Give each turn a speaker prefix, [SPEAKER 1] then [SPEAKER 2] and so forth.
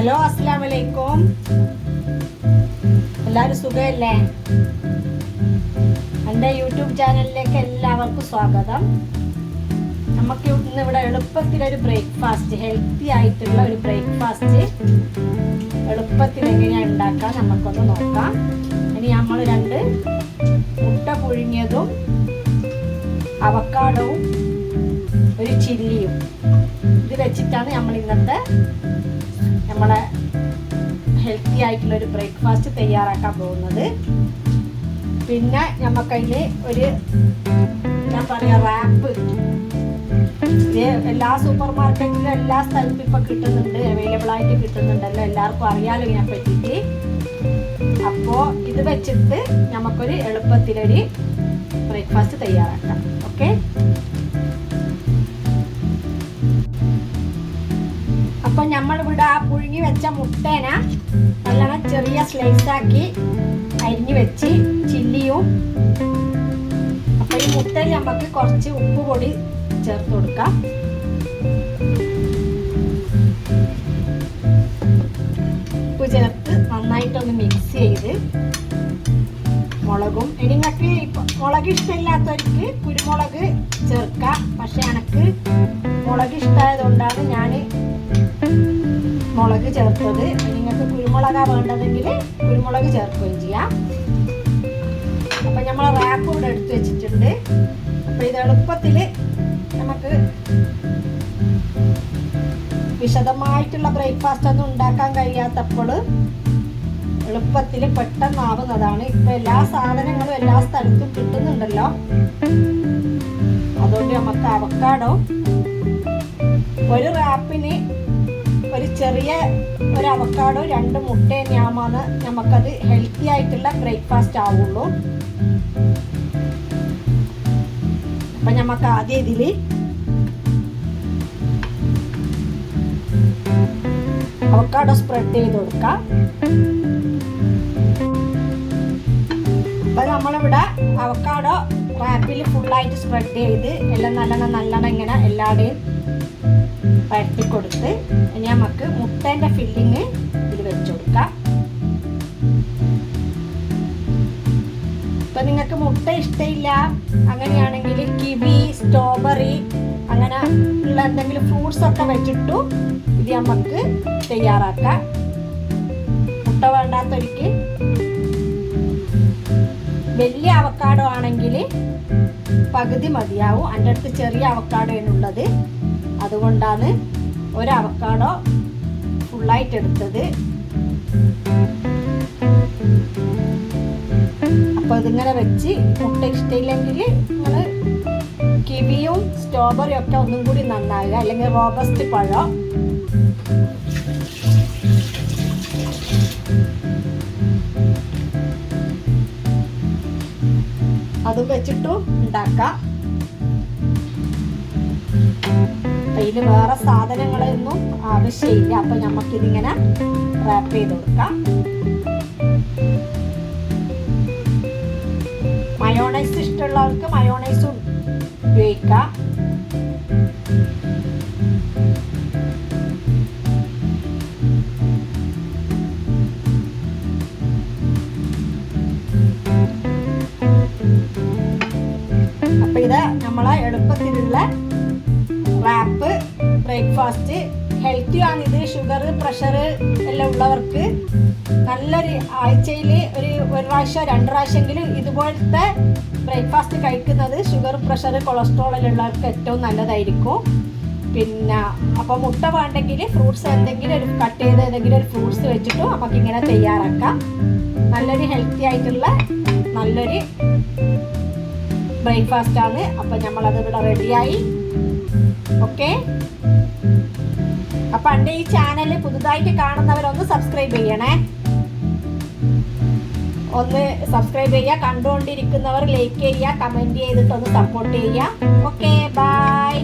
[SPEAKER 1] Hello അസ്സാം വലൈക്കും എല്ലാവരും സുഖമല്ലേ? എന്റെ യൂട്യൂബ് ചാനലിലേക്ക് എല്ലാവർക്കും സ്വാഗതം. നമുക്ക് ഇന്ന് ഇവിടെ എളുപ്പത്തിലൊരു ബ്രേക്ക്ഫാസ്റ്റ് ഹെൽത്തി ആയിട്ടുള്ള ഒരു ബ്രേക്ക്ഫാസ്റ്റ് എളുപ്പത്തിൽ എങ്ങനെയാണ് ഉണ്ടാക്കാൻ നമുക്കൊന്ന് നോക്കാം. ഇനി നമ്മൾ രണ്ട് മുട്ട പുഴുങ്ങിയതും അവക്കാടവും ഒരു ചില്ലിയും. ഇത് വെച്ചിട്ടാണ് നമ്മൾ ഇന്നത്തെ നമ്മളെ ഹെൽത്തി ആയിട്ടുള്ള ഒരു ബ്രേക്ക്ഫാസ്റ്റ് തയ്യാറാക്കാൻ പോകുന്നത്. പിന്നെ നമുക്കതിൽ ഒരു എന്താ പറയുക റാപ്പ് എല്ലാ സൂപ്പർ മാർക്കറ്റിലും എല്ലാ സ്ഥലത്തും ഇപ്പൊ കിട്ടുന്നുണ്ട് അവൈലബിൾ ആയിട്ട് കിട്ടുന്നുണ്ടല്ലോ എല്ലാവർക്കും അറിയാലോ ഇതിനെ പറ്റിയിട്ട് അപ്പോ ഇത് വെച്ചിട്ട് നമുക്കൊരു എളുപ്പത്തിലൊരു ബ്രേക്ക്ഫാസ്റ്റ് തയ്യാറാക്കാം. ഓക്കെ നമ്മളിവിടെ ആ പുഴുങ്ങി വെച്ച മുട്ടേന നല്ലോണം ചെറിയ സ്ലൈസ് ആക്കി അരിഞ്ഞു വെച്ച് ചില്ലിയും അപ്പൊ ഈ മുട്ടയിൽ നമുക്ക് കുറച്ച് ഉപ്പ് പൊടി ചേർത്ത് കൊടുക്കാം. ഉപ്പ് ചേർത്ത് നന്നായിട്ടൊന്ന് മിക്സ് ചെയ്ത് മുളകും ഇനി നിങ്ങൾക്ക് മുളക് ഇഷ്ടമില്ലാത്തവർക്ക് കുരുമുളക് ചേർക്കാം. പക്ഷെ എനക്ക് മുളക് ഇഷ്ടമായതുകൊണ്ടാണ് ഞാൻ മുളക് ചേർത്തത്. നിങ്ങൾക്ക് കുരുമുളകാ വേണ്ടതെങ്കിൽ കുരുമുളക് ചേർക്കുകയും ചെയ്യാം. അപ്പം നമ്മൾ റാപ്പ് ഇവിടെ എടുത്തു വെച്ചിട്ടുണ്ട്. അപ്പം ഇത് എളുപ്പത്തിൽ നമുക്ക് വിശദമായിട്ടുള്ള ബ്രേക്ക്ഫാസ്റ്റ് ഒന്നും ഉണ്ടാക്കാൻ കഴിയാത്തപ്പോൾ എളുപ്പത്തിൽ പെട്ടെന്നാവുന്നതാണ് ഇപ്പം എല്ലാ സാധനങ്ങളും എല്ലാ സ്ഥലത്തും കിട്ടുന്നുണ്ടല്ലോ. അതുകൊണ്ട് നമുക്ക് അവക്കാടോ ഒരു റാപ്പിന് ഒരു ചെറിയ ഒരു അവക്കാടോ രണ്ട് മുട്ട ഞാമാണ് നമുക്കത് ഹെൽത്തി ആയിട്ടുള്ള ബ്രേക്ക്ഫാസ്റ്റ് ആവുള്ളൂ. അപ്പൊ നമുക്ക് ആദ്യം ഇതിൽ അവക്കാടോ സ്പ്രെഡ് ചെയ്ത് കൊടുക്കാം. അപ്പൊ നമ്മളിവിടെ അവക്കാടോ റാപ്പിൽ ഫുള്ളായിട്ട് സ്പ്രെഡ് ചെയ്ത് എല്ലാം നല്ലോണം നല്ലോണം ഇങ്ങനെ എല്ലാവരുടെയും പരത്തി കൊടുത്ത് ഇനി നമുക്ക് മുട്ടേന്റെ ഫില്ലിങ് ഇതിൽ വെച്ച് കൊടുക്കാം. ഇപ്പൊ നിങ്ങൾക്ക് മുട്ട ഇഷ്ടമില്ല അങ്ങനെയാണെങ്കിൽ കിവി സ്ട്രോബെറി അങ്ങനെ ഉള്ള എന്തെങ്കിലും ഫ്രൂട്ട്സ് ഒക്കെ വെച്ചിട്ടു ഇത് നമുക്ക് തയ്യാറാക്കാം. മുട്ട വേണ്ടാത്തൊരിക്ക്. വലിയ അവക്കാടോ ആണെങ്കിൽ പകുതി മതിയാവും. എന്റെ അടുത്ത് ചെറിയ അവക്കാടോ ഉള്ളത്. അതുകൊണ്ടാണ് ഒരു അവക്കാടോ ഫുള്ളായിട്ട് എടുത്തത്. അപ്പൊ ഇതിങ്ങനെ വെച്ച് മുട്ട ഇഷ്ടമില്ലെങ്കിൽ നിങ്ങൾ കിവിയും സ്ട്രോബെറിയും ഒക്കെ ഒന്നും കൂടി നന്നാകുക അല്ലെങ്കിൽ റോബസ്റ്റ് പഴം. അതും വെച്ചിട്ടും ഉണ്ടാക്കാം. അതിൽ വേറെ സാധനങ്ങളൊന്നും ആവശ്യമില്ല. അപ്പൊ നമുക്കിതിങ്ങനെ റാപ്പ് ചെയ്ത് കൊടുക്കാം. മയോണൈസ് ഇഷ്ടമുള്ളവർക്ക് മയോണൈസും ഉപയോഗിക്കാം. അപ്പൊ ഇത് നമ്മളെ എളുപ്പത്തിലുള്ള റാപ്പ് ബ്രേക്ക്ഫാസ്റ്റ് ഹെൽത്തി ആണ് ഇത്. ഷുഗർ പ്രഷർ എല്ലാം ഉള്ളവർക്ക് നല്ലൊരു ആഴ്ചയിൽ ഒരു ഒരു പ്രാവശ്യം രണ്ട് പ്രാവശ്യമെങ്കിലും ഇതുപോലത്തെ ബ്രേക്ക്ഫാസ്റ്റ് കഴിക്കുന്നത് ഷുഗർ പ്രഷർ കൊളസ്ട്രോൾ ഉള്ളവർക്ക് ഏറ്റവും നല്ലതായിരിക്കും. പിന്നെ അപ്പോൾ മുട്ട വേണ്ടെങ്കിൽ ഫ്രൂട്ട്സ് എന്തെങ്കിലും ഒരു കട്ട് ചെയ്ത് ഏതെങ്കിലും ഒരു ഫ്രൂട്ട്സ് വെച്ചിട്ട് നമുക്ക് ഇങ്ങനെ തയ്യാറാക്കാം. നല്ലൊരു ഹെൽത്തി ആയിട്ടുള്ള നല്ലൊരു ബ്രേക്ക്ഫാസ്റ്റ് ആണ്. അപ്പം നമ്മളത് ഇവിടെ റെഡിയായി ഓക്കെ? അപ്പൊ എന്റെ ഈ ചാനൽ പുതുതായിട്ട് കാണുന്നവരൊന്ന് സബ്സ്ക്രൈബ് ചെയ്യണേ. ഒന്ന് സബ്സ്ക്രൈബ് ചെയ്യുക കണ്ടുകൊണ്ടിരിക്കുന്നവർ ലൈക്ക് ചെയ്യുക കമന്റ് ചെയ്തിട്ടൊന്ന് സപ്പോർട്ട് ചെയ്യുക. Okay bye